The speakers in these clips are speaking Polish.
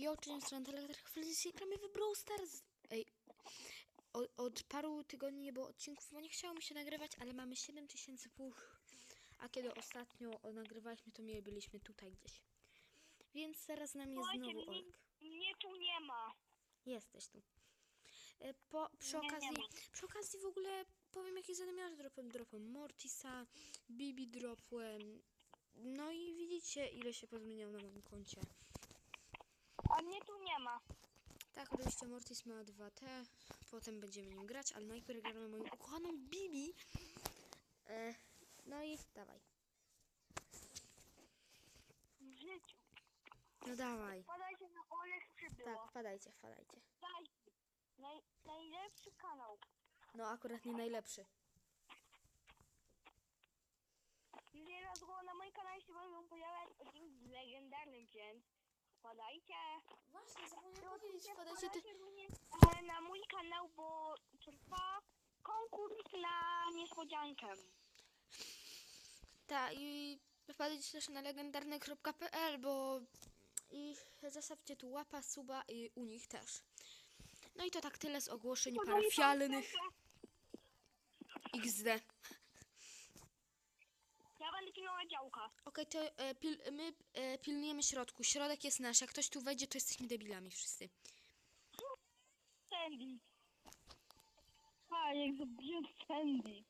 I oczywiście stron Telegrafy gramy w Brawl Stars. Ej, od, od paru tygodni nie było odcinków, bo nie chciało mi się nagrywać, ale mamy 7000 puch. A kiedy ostatnio nagrywaliśmy, to my byliśmy tutaj gdzieś. Więc teraz z nami jest Słuchajcie, znowu Olek. mnie tu nie ma. Jesteś tu. E, Po, przy, Nie, nie okazji, ma. przy okazji w ogóle powiem jakie zadamiarz dropem. Dropem Mortisa, Bibi dropłem. No i widzicie ile się pozmieniał na moim koncie. A mnie tu nie ma. Tak, oczywiście Mortis ma 2T, potem będziemy nim grać, ale najpierw gramy moją ukochaną Bibi. E, no i dawaj. W życiu. No dawaj. Wpadajcie na Olek przybyło. Tak, wpadajcie, wpadajcie. Dajcie. Naj, najlepszy kanał. No akurat nie najlepszy. Już niedługo na moim kanale się będą pojawiać odcinki z legendarnym, więc wpadajcie. Właśnie, zapomniałam No, powiedzieć, wpadajcie ty... wpadajcie również, e, na mój kanał, bo trwa konkurs na niespodziankę. Tak, i wpadajcie też na legendarny.pl, bo i zostawcie tu łapa, suba i u nich też. No i to tak tyle z ogłoszeń parafialnych XD. Ja będę pilnować działka. Okej, to e, pil, my pilnujemy środku. Środek jest nasz. Jak ktoś tu wejdzie, to jesteśmy debilami wszyscy. Sandy. A, jak zabiję Sandy.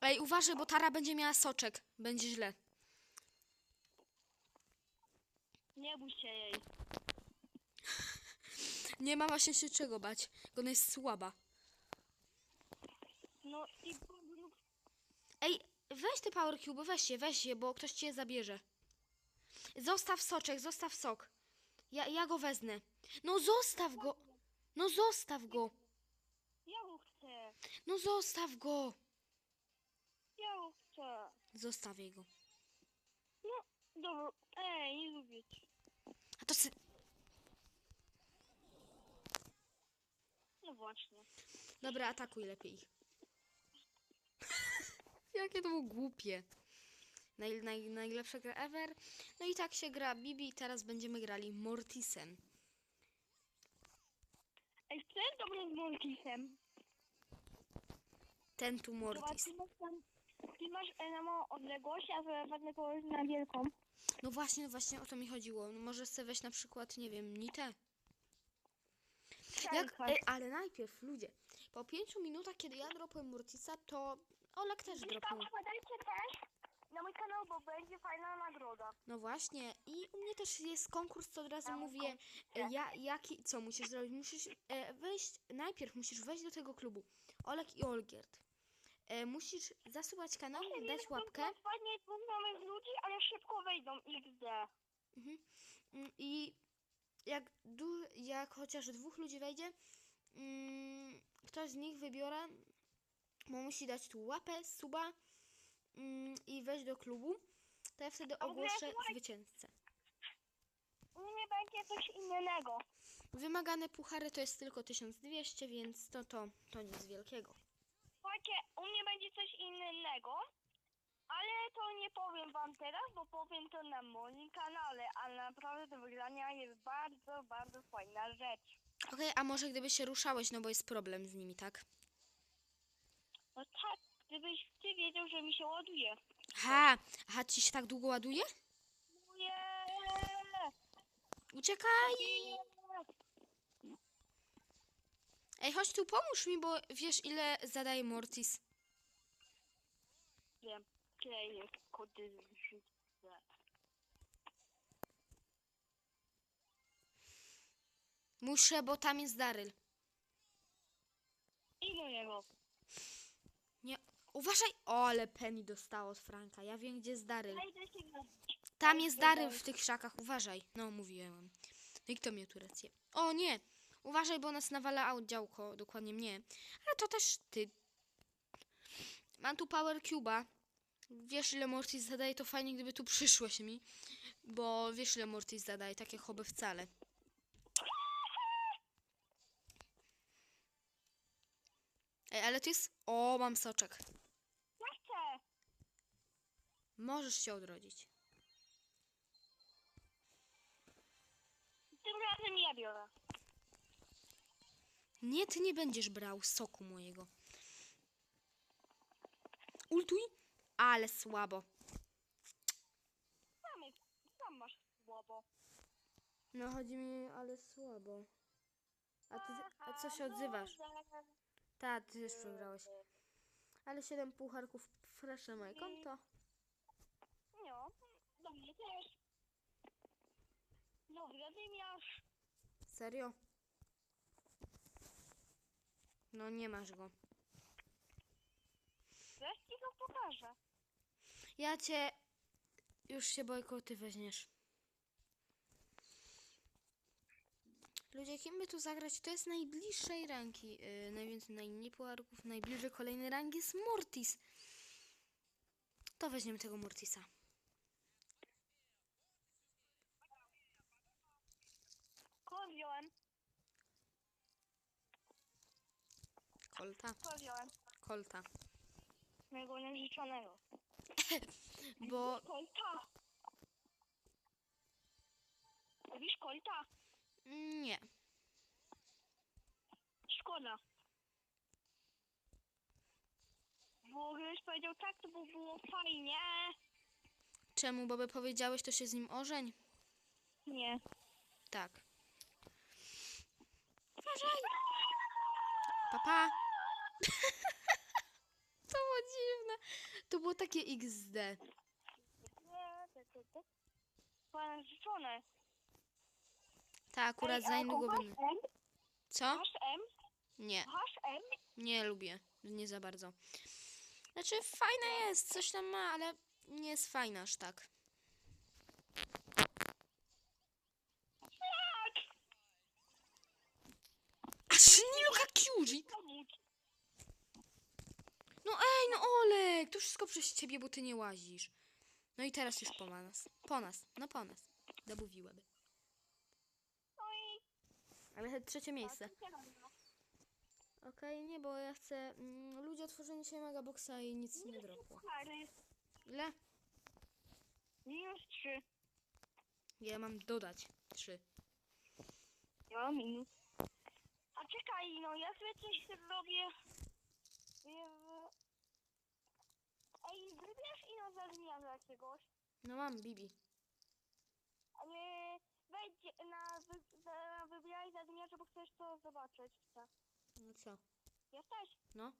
Ej, uważaj, bo Tara będzie miała soczek. Będzie źle. Nie bój się jej. Nie ma właśnie się czego bać. Ona jest słaba. No i Ej, weź te Power Cube, weź je, weź je, bo ktoś ci je zabierze. Zostaw soczek, zostaw sok. Ja, ja go wezmę. No zostaw go. No zostaw go. ja go chcę. No zostaw go. Ja go chcę. Zostawię go. No, dobra. Ej, nie lubię cię. A to sy... No właśnie. Dobra, atakuj lepiej. Jakie to było głupie. Naj, naj, najlepsza gra ever. No i tak się gra Bibi i teraz będziemy grali Mortisem. Ej, co jest dobre z Mortisem? Ten tu Mortis. ty masz, tam, ty masz e, na małą odległość, a ważne położyć na wielką. No właśnie, no właśnie o to mi chodziło. No może sobie weź na przykład, nie wiem, Nitę. Jak, Tak. e, ale najpierw, ludzie, po pięciu minutach, kiedy ja dropłem Mortisa, to Olek też dropnął. Wpadajcie też na mój kanał, bo będzie fajna nagroda. No właśnie, i u mnie też jest konkurs, co od razu Tam mówię, e, ja, jaki, co musisz zrobić? Musisz e, wejść, najpierw musisz wejść do tego klubu. Olek i Olgierd. E, musisz zasuwać kanał, dać łapkę Fajnie dwóch nowych ludzi, ale szybko wejdą XD. mhm. Mm, i jak, du, jak chociaż dwóch ludzi wejdzie, mm, ktoś z nich wybiorę, bo musi dać tu łapę, suba mm, i wejść do klubu, to ja wtedy A ogóle ogłoszę słuchaj- zwycięzcę. U mnie będzie coś innego. Wymagane puchary to jest tylko 1200, więc to, to, to nic wielkiego. Słuchajcie, u mnie będzie coś innego, ale to nie powiem wam teraz, bo powiem to na moim kanale, ale naprawdę do wygrania jest bardzo, bardzo fajna rzecz. Okej, a może gdyby się ruszałeś, no bo jest problem z nimi, tak? No tak, gdybyś ty wiedział, że mi się ładuje. Ha! Aha, ci się tak długo ładuje? Nie! Uciekaj! Ej, chodź tu, pomóż mi, bo wiesz ile zadaje Mortis. Wiem, jest kody. Muszę, bo tam jest Daryl. I do niego. Nie, uważaj! O, ale Penny dostała od Franka. Ja wiem, gdzie jest Daryl. Tam jest Daryl w tych krzakach, uważaj. No, mówiłem. No i kto mnie tu rację? O, nie! Uważaj, bo nas nawala działko, dokładnie mnie. Ale to też ty. Mam tu Power Cube'a. Wiesz, ile Mortis zadaje, to fajnie, gdyby tu przyszłeś mi. Bo wiesz, ile Mortis zadaje, takie hobby wcale. Ej, ale tu jest... O, mam soczek. Możesz się odrodzić. razem ja biorę. Nie, ty nie będziesz brał soku mojego. Ultuj, ale słabo. Sam, jest, sam masz słabo. No chodzi mi, ale słabo. A ty, a co się odzywasz? Tak, ty też przegrałeś. Ale 7 pucharków fresh na moje konto. No, do mnie też. No, Wladymiarz. Serio? No nie masz go. Zaraz ci go pokażę. Ja cię... Już się bojkoty weźmiesz. Ludzie, kim by tu zagrać? To jest najbliższej ranki. Yy, najwięcej najmniej pucharków. Najbliżej kolejnej rangi jest Mortis. To weźmiemy tego Mortisa. Kogo wziąłem? Kolta. Kogo wziąłem? Kolta. Mojego narzeczonego. Bo... Kolta. Lubisz kolta? Nie. Szkoda. Bo gdybyś powiedział tak, to by było fajnie. Czemu? Bo by powiedziałeś, to się z nim ożeń? Nie. Tak. Uważaj! Papa! to było dziwne. To było takie XD. Twoje narzeczone. Tak, akurat za kochasz będę. Co? Masz M? Nie, Masz M? nie lubię. Nie za bardzo. Znaczy, fajna jest, coś tam ma, ale nie jest fajna aż tak. Aż nie luka Kyuji! Pomóc. No ej, no Olek, to wszystko przez ciebie, bo ty nie łazisz. No i teraz już po nas. Po nas, no po nas. Domówiłaby. No i... Ale trzecie miejsce. tak, no. Okej, nie, bo ja chcę... Mm, ludzie otworzyli dzisiaj megaboxa i nic nie dropło. Puchary. Ile? Minus 3. Ja mam dodać. Trzy. Ja mam minus. A czekaj, no ja sobie coś zrobię. Ej, wybierz ino za zmianę jakiegoś. No mam, Bibi. Ale wejdź na, wy, na wybieraj bo chcesz to zobaczyć. Chcę. No co? Jesteś? No?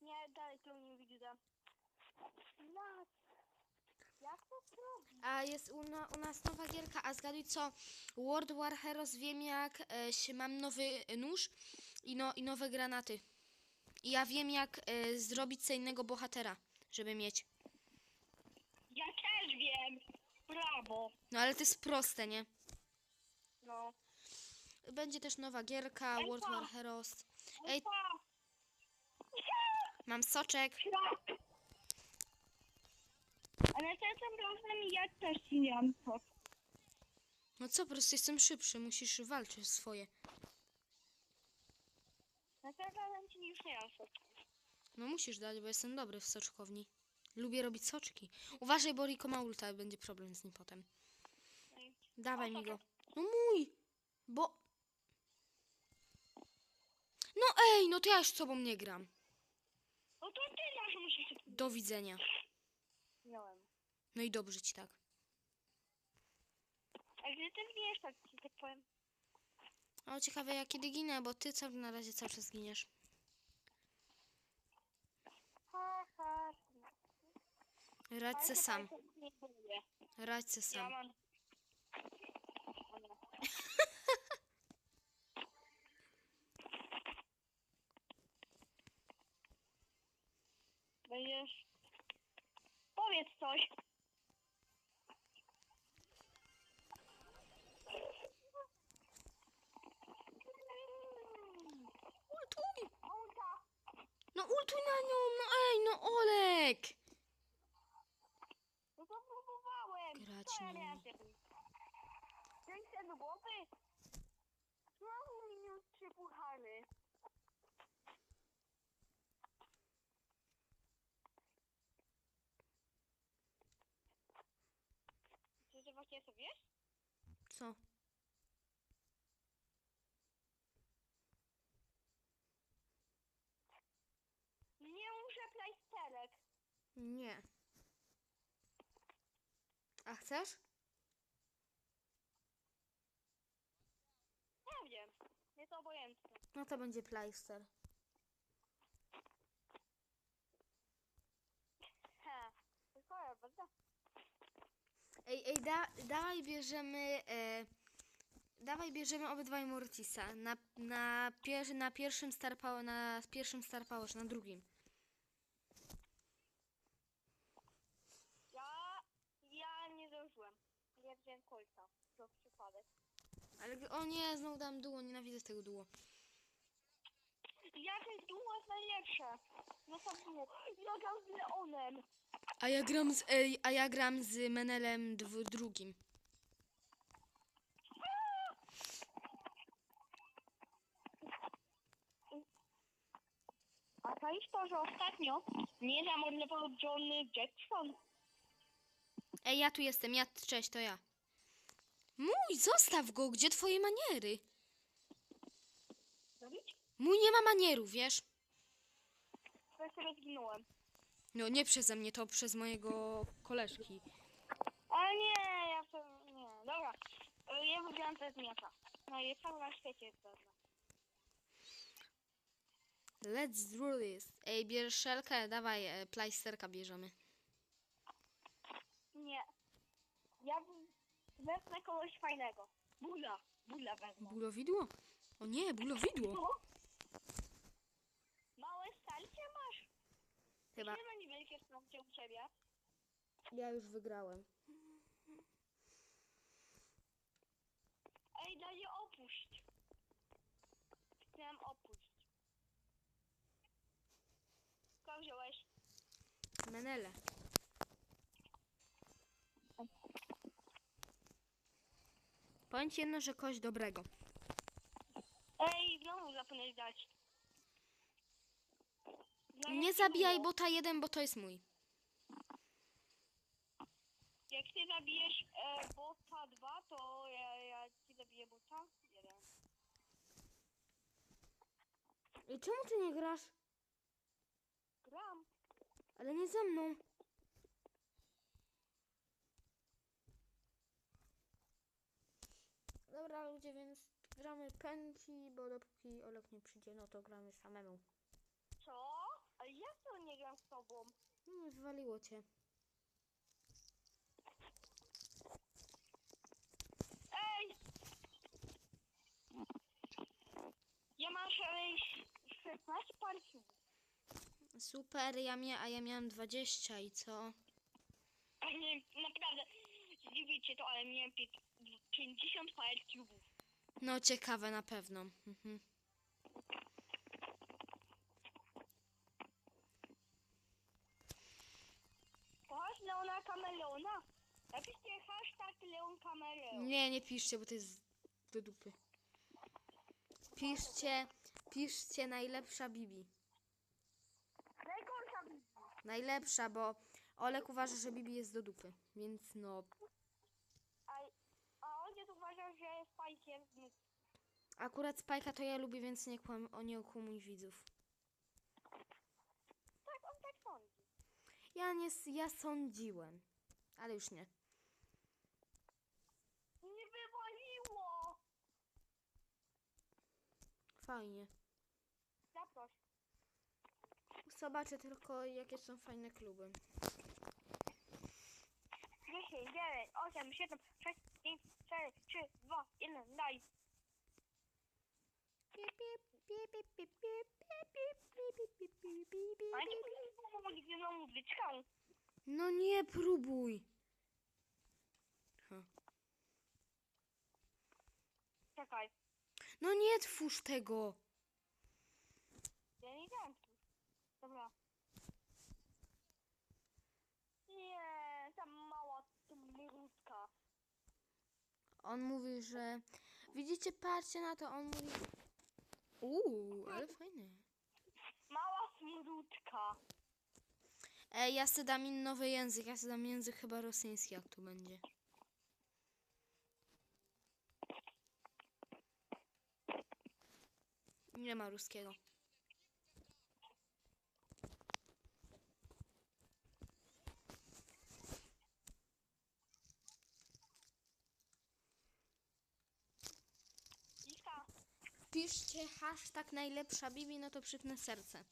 Nie, dalej tu nie widzę. Jak? Jak to zrobić? A jest u, na, u nas nowa gierka, a zgaduj co? World War Heroes wiem jak e, się mam nowy nóż i, no, i nowe granaty. I ja wiem jak e, zrobić sobie innego bohatera, żeby mieć. Ja też wiem. Brawo. No ale to jest proste, nie? No. Będzie też nowa gierka, Ej, World pa. War Heroes. Ej, Pa. mam soczek. Ale tym razem ja też nie mam to. No co, po prostu jestem szybszy, musisz walczyć swoje. Na tym razem ci już nie mam soczku. No musisz dać, bo jestem dobry w soczkowni. Lubię robić soczki. Uważaj, bo Riko ma ulta, będzie problem z nim potem. Dawaj mi go. No mój! Bo... No ej, no to ja już z tobą nie gram. No to ty masz musisz... Do widzenia. Miałem. No i dobrze ci tak. A gdy ty wiesz, tak ci tak powiem. O, ciekawe ja kiedy ginę, bo ty cały, na razie cały czas giniesz. Ha. Radź se sam. Radź se sam. mam... Będziesz... Powiedz coś. No ultuj na nią, no ej, no Olek! No to próbowałem. Grać Co ja na miałem niej. zrobić? Znowu trzy puchary. Czy ty właśnie sobie wiesz? Co? plajsterek. Nie. A chcesz? Nie wiem. Jest obojętne. No to będzie playster. Ej, ej, da, dawaj bierzemy. E, dawaj bierzemy obydwaj Mortisa. Na, na, pier, na pierwszym Star Power, na pierwszym Star Power, na drugim. Ja... Ja nie zdążyłem. Ja wziąłem kolca. To przypadek. Ale o nie, znowu dam duo, nienawidzę tego duo. Jakie duo jest najlepsze? No to było. Ja gram z Leonem. A ja gram z, ej, a ja gram z Menelem dw, drugim. A czaisz to, że ostatnio nie zamordował John Jackson? Ej, ja tu jestem, ja, cześć, to ja. Mój, zostaw go, gdzie twoje maniery? Zrobić? Mój nie ma manierów, wiesz? Ja sobie zginąłem. No nie przeze mnie, to przez mojego koleżki. Ale nie, ja to... Nie, dobra. Ja wygrałem bez miecza. No i cały na świecie jest pewne. Let's do this. Ej, bierz szelkę, dawaj, e, plajsterka bierzemy. Nie. Ja w- wezmę kogoś fajnego. Bula. Bula wezmę. Bulowidło? O nie, bulowidło. No. Małe starcie masz? Chyba. Nie ma niewielkie starcie u ciebie. Ja już wygrałem. Ej, daj je opuść. Chciałem opuść. Kogo wziąłeś? Menele. Powiem ci jedno, że kość dobrego. Ej, znowu zapomniałeś dać. No Nie jak zabijaj było? bota jeden, bo to jest mój. Jak ty zabijesz e, bota 2, to ja, ja ci zabiję bota 1. I czemu ty nie grasz? Gram. Ale nie ze mną. Dobra ludzie, więc gramy pęci, bo dopóki Olek nie przyjdzie, no to gramy samemu. Co? Ale ja to nie gram z tobą. Nie, wywaliło cię. Ej! Ja mam e, 16 partii. Super, ja mia a ja miałam 20 i co? A nie, naprawdę, zdziwicie to, ale miałem pię- 50 fire cubów. No ciekawe na pewno. Mhm. Kochasz Leona Kameleona? Napiszcie hashtag Leon Kameleon. Nie, nie piszcie, bo to jest do dupy. Piszcie, piszcie najlepsza Bibi. Najgorsza Bibi. Najlepsza, bo Olek uważa, że Bibi jest do dupy. Więc no, A, a ojciec uważa, zmysł. akurat Spajka to ja lubię, więc nie, kłam, o, nie okłumuj widzów. Tak, on tak sądzi. Ja nie, ja sądziłem, ale już nie. Nie wywaliło! Fajnie. Zaproś. Zobaczę tylko, jakie są fajne kluby. 10, 9, 8, 7, 6, 5, 4, 3, 2, 1, daj. Nie. No nie próbuj. Czekaj. No nie twórz tego. Ja nie wiem tu. Dobra. Nie, ta mała mrutka. On mówi, że... Widzicie, patrzcie na to, on mówi... Uuu, ale fajne. Mała smródka. Ej, ja sobie dam in nowy język, ja sobie dam język chyba rosyjski, jak tu będzie. Nie ma ruskiego. Piszcie hashtag najlepsza Bibi, no to przypnę serce.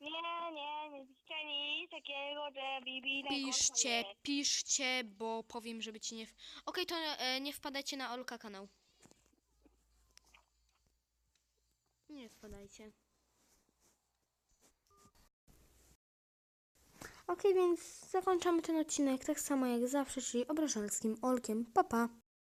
Nie, nie, nie piszcie nic takiego, że Bibi najgorsza Piszcie, jest. piszcie, bo powiem, żeby ci nie... W... Okej, to e, nie wpadajcie na Olka kanał. Nie wpadajcie. Okej, więc zakończamy ten odcinek tak samo jak zawsze, czyli obrażalskim Olkiem. Pa, pa.